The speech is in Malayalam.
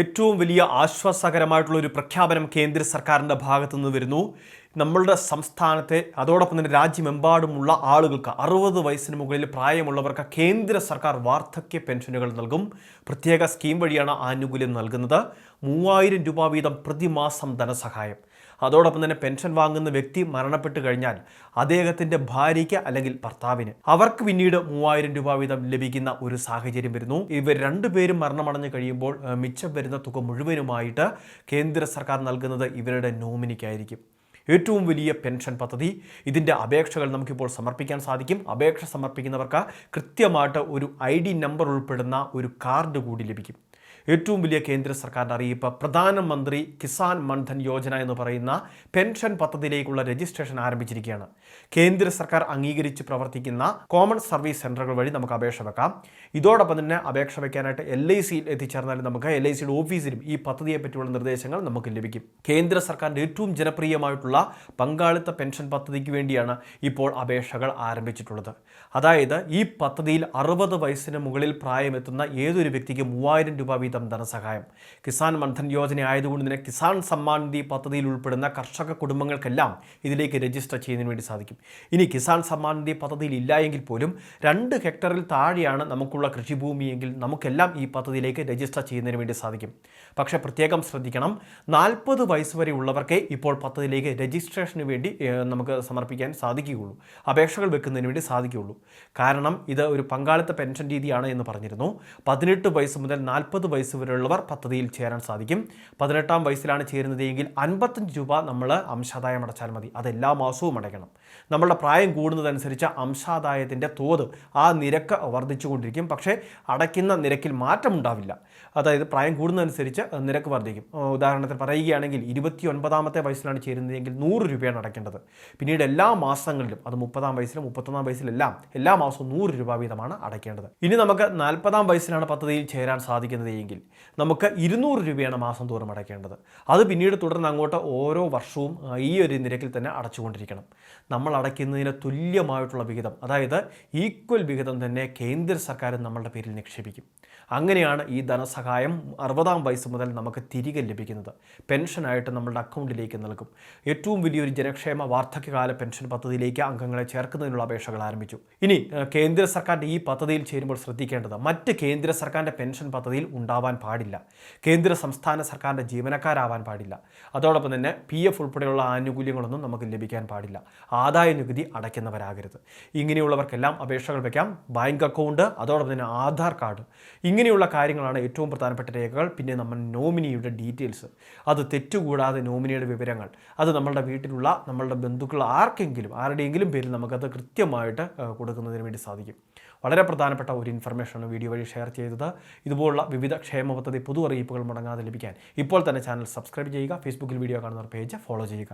ഏറ്റവും വലിയ ആശ്വാസകരമായിട്ടുള്ള ഒരു പ്രഖ്യാപനം കേന്ദ്ര സർക്കാരിന്റെ ഭാഗത്തു നിന്ന് വരുന്നു. നമ്മളുടെ സംസ്ഥാനത്തെ അതോടൊപ്പം തന്നെ രാജ്യമെമ്പാടുമുള്ള ആളുകൾക്ക് അറുപത് വയസ്സിന് മുകളിൽ പ്രായമുള്ളവർക്ക് കേന്ദ്ര സർക്കാർ വാർദ്ധക്യ പെൻഷനുകൾ നൽകും. പ്രത്യേക സ്കീം വഴിയാണ് ആനുകൂല്യം നൽകുന്നത്. മൂവായിരം രൂപ വീതം പ്രതിമാസം ധനസഹായം. അതോടൊപ്പം തന്നെ പെൻഷൻ വാങ്ങുന്ന വ്യക്തി മരണപ്പെട്ടു കഴിഞ്ഞാൽ അദ്ദേഹത്തിന്റെ ഭാര്യയ്ക്ക് അല്ലെങ്കിൽ ഭർത്താവിന് അവർക്ക് പിന്നീട് മൂവായിരം രൂപ വീതം ലഭിക്കുന്ന ഒരു സാഹചര്യം വരുന്നു. ഇവർ രണ്ടുപേരും മരണമടഞ്ഞു കഴിയുമ്പോൾ മിച്ചം വരുന്ന തുക മുഴുവനുമായിട്ട് കേന്ദ്ര സർക്കാർ നൽകുന്നത് ഇവരുടെ നോമിനിക്കായിരിക്കും. ഏറ്റവും വലിയ പെൻഷൻ പദ്ധതി. ഇതിന്റെ അപേക്ഷകൾ നമുക്കിപ്പോൾ സമർപ്പിക്കാൻ സാധിക്കും. അപേക്ഷ സമർപ്പിക്കുന്നവർക്ക് കൃത്യമായിട്ട് ഒരു ഐ ഡി നമ്പർ ഉൾപ്പെടുന്ന ഒരു കാർഡ് കൂടി ലഭിക്കും. ഏറ്റവും വലിയ കേന്ദ്ര സർക്കാരിന്റെ അറിയിപ്പ് പ്രധാനമന്ത്രി കിസാൻ മൺധൻ യോജന എന്ന് പറയുന്ന പെൻഷൻ പദ്ധതിയിലേക്കുള്ള രജിസ്ട്രേഷൻ ആരംഭിച്ചിരിക്കുകയാണ്. കേന്ദ്ര സർക്കാർ അംഗീകരിച്ച് പ്രവർത്തിക്കുന്ന കോമൺ സർവീസ് സെന്ററുകൾ വഴി നമുക്ക് അപേക്ഷ വെക്കാം. ഇതോടൊപ്പം തന്നെ അപേക്ഷ വെക്കാനായിട്ട് എൽ ഐ സിയിൽ എത്തിച്ചേർന്നാൽ നമുക്ക് എൽ ഐ സിയുടെ ഓഫീസിലും ഈ പദ്ധതിയെ പറ്റിയുള്ള നിർദ്ദേശങ്ങൾ നമുക്ക് ലഭിക്കും. കേന്ദ്ര സർക്കാരിന്റെ ഏറ്റവും ജനപ്രിയമായിട്ടുള്ള പങ്കാളിത്ത പെൻഷൻ പദ്ധതിക്ക് വേണ്ടിയാണ് ഇപ്പോൾ അപേക്ഷകൾ ആരംഭിച്ചിട്ടുള്ളത്. അതായത് ഈ പദ്ധതിയിൽ അറുപത് വയസ്സിന് മുകളിൽ പ്രായമെത്തുന്ന ഏതൊരു വ്യക്തിക്ക് മൂവായിരം രൂപ വീതം ധനസഹായം കിസാൻ മൻധൻ യോജന ആയതുകൊണ്ട് തന്നെ കിസാൻ സമ്മാൻ നിധി പദ്ധതിയിൽ ഉൾപ്പെടുന്ന കർഷക കുടുംബങ്ങൾക്കെല്ലാം ഇതിലേക്ക് രജിസ്റ്റർ ചെയ്യുന്നതിന് വേണ്ടി സാധിക്കും. ഇനി കിസാൻ സമ്മാൻ നിധി പദ്ധതിയിൽ ഇല്ല എങ്കിൽ പോലും രണ്ട് ഹെക്ടറിൽ താഴെയാണ് നമുക്കുള്ള കൃഷിഭൂമിയെങ്കിൽ നമുക്കെല്ലാം ഈ പദ്ധതിയിലേക്ക് രജിസ്റ്റർ ചെയ്യുന്നതിന് വേണ്ടി സാധിക്കും. പക്ഷേ പ്രത്യേകം ശ്രദ്ധിക്കണം നാൽപ്പത് വയസ്സ് വരെ ഉള്ളവർക്കേ ഇപ്പോൾ പദ്ധതിയിലേക്ക് രജിസ്ട്രേഷന് വേണ്ടി നമുക്ക് സമർപ്പിക്കാൻ സാധിക്കുകയുള്ളൂ. അപേക്ഷകൾ വെക്കുന്നതിന് വേണ്ടി സാധിക്കുകയുള്ളൂ. കാരണം ഇത് ഒരു പങ്കാളിത്ത പെൻഷൻ രീതിയാണ് എന്ന് പറഞ്ഞിരുന്നു. പതിനെട്ട് വയസ്സ് മുതൽ നാൽപ്പത് വയസ്സ് വരെയുള്ളവർ പദ്ധതിയിൽ ചേരാൻ സാധിക്കും. പതിനെട്ടാം വയസ്സിലാണ് ചേരുന്നത് എങ്കിൽ അൻപത്തഞ്ച് രൂപ നമ്മൾ അംശാദായം അടച്ചാൽ മതി. അത് എല്ലാ മാസവും അടയ്ക്കണം. നമ്മളുടെ പ്രായം കൂടുന്നതനുസരിച്ച് അംശാദായത്തിന്റെ തോത് ആ നിരക്ക് വർദ്ധിച്ചുകൊണ്ടിരിക്കും. പക്ഷേ അടയ്ക്കുന്ന നിരക്കിൽ മാറ്റമുണ്ടാവില്ല അതായത് പ്രായം കൂടുന്നതനുസരിച്ച് നിരക്ക് വർദ്ധിക്കും. ഉദാഹരണത്തിന് പറയുകയാണെങ്കിൽ ഇരുപത്തി ഒൻപതാമത്തെ വയസ്സിലാണ് ചേരുന്നതെങ്കിൽ നൂറ് രൂപയാണ് അടയ്ക്കേണ്ടത്. പിന്നീട് എല്ലാ മാസങ്ങളിലും അത് മുപ്പതാം വയസ്സിലും മുപ്പത്തൊന്നാം വയസ്സിലെല്ലാം എല്ലാ മാസവും നൂറ് രൂപ വീതമാണ് അടയ്ക്കേണ്ടത്. ഇനി നമുക്ക് നാൽപ്പതാം വയസ്സിലാണ് പദ്ധതിയിൽ ചേരാൻ സാധിക്കുന്നത് എങ്കിൽ നമുക്ക് ഇരുന്നൂറ് രൂപയാണ് മാസം തോറും അടയ്ക്കേണ്ടത്. അത് പിന്നീട് തുടർന്ന് അങ്ങോട്ട് ഓരോ വർഷവും ഈ ഒരു നിരക്കിൽ തന്നെ അടച്ചുകൊണ്ടിരിക്കണം. നമ്മൾ അടയ്ക്കുന്നതിന് തുല്യമായിട്ടുള്ള വിഹിതം അതായത് ഈക്വൽ വിഹിതം തന്നെ കേന്ദ്ര സർക്കാർ നമ്മളുടെ പേരിൽ നിക്ഷേപിക്കും. അങ്ങനെയാണ് ഈ ധനസഹായം അറുപതാം വയസ്സ് മുതൽ നമുക്ക് തിരികെ ലഭിക്കുന്നത്. പെൻഷനായിട്ട് നമ്മളുടെ അക്കൗണ്ടിലേക്ക് നൽകും. ഏറ്റവും വലിയൊരു ജനക്ഷേമ വാർദ്ധക്യകാല പെൻഷൻ പദ്ധതിയിലേക്ക് അംഗങ്ങളെ ചേർക്കുന്നതിനുള്ള അപേക്ഷകൾ ആരംഭിച്ചു. ഇനി കേന്ദ്ര സർക്കാരിന്റെ ഈ പദ്ധതിയിൽ ചേരുമ്പോൾ ശ്രദ്ധിക്കേണ്ടത് മറ്റ് കേന്ദ്ര സർക്കാരിന്റെ പെൻഷൻ പദ്ധതിയിൽ ഉണ്ടാവാൻ പാടില്ല. കേന്ദ്ര സംസ്ഥാന സർക്കാരിന്റെ ജീവനക്കാരാവാൻ പാടില്ല. അതോടൊപ്പം തന്നെ പി എഫ് ഉൾപ്പെടെയുള്ള ആനുകൂല്യങ്ങളൊന്നും നമുക്ക് ലഭിക്കാൻ പാടില്ല. ആദായ നികുതി അടയ്ക്കുന്നവരാകരുത്. ഇങ്ങനെയുള്ളവർക്കെല്ലാം അപേക്ഷകൾ വയ്ക്കാം ബാങ്ക് അക്കൗണ്ട് അതോടൊപ്പം തന്നെ ആധാർ കാർഡ്. ഇങ്ങനെയുള്ള കാര്യങ്ങളാണ് ഏറ്റവും പ്രധാനപ്പെട്ട രേഖകൾ പിന്നെ നമ്മൾ നോമിനിയുടെ ഡീറ്റെയിൽസ്. അത് തെറ്റുകൂടാതെ നോമിനിയുടെ വിവരങ്ങൾ. അത് നമ്മളുടെ വീട്ടിലുള്ള നമ്മളുടെ ബന്ധുക്കൾ ആർക്കെങ്കിലും ആരുടെയെങ്കിലും പേരിൽ നമുക്കത് കൃത്യമായിട്ട് കൊടുക്കുന്നതിന് വേണ്ടി സാധിക്കും. വളരെ പ്രധാനപ്പെട്ട ഒരു ഇൻഫർമേഷനാണ് വീഡിയോ വഴി ഷെയർ ചെയ്തത്. ഇതുപോലുള്ള വിവിധ ക്ഷേമ പദ്ധതി പൊതു അറിയിപ്പുകൾ മുടങ്ങാതെ ലഭിക്കാൻ ഇപ്പോൾ തന്നെ ചാനൽ സബ്സ്ക്രൈബ് ചെയ്യുക ഫേസ്ബുക്കിൽ വീഡിയോ കാണുന്നവർ പേജ് ഫോളോ ചെയ്യുക.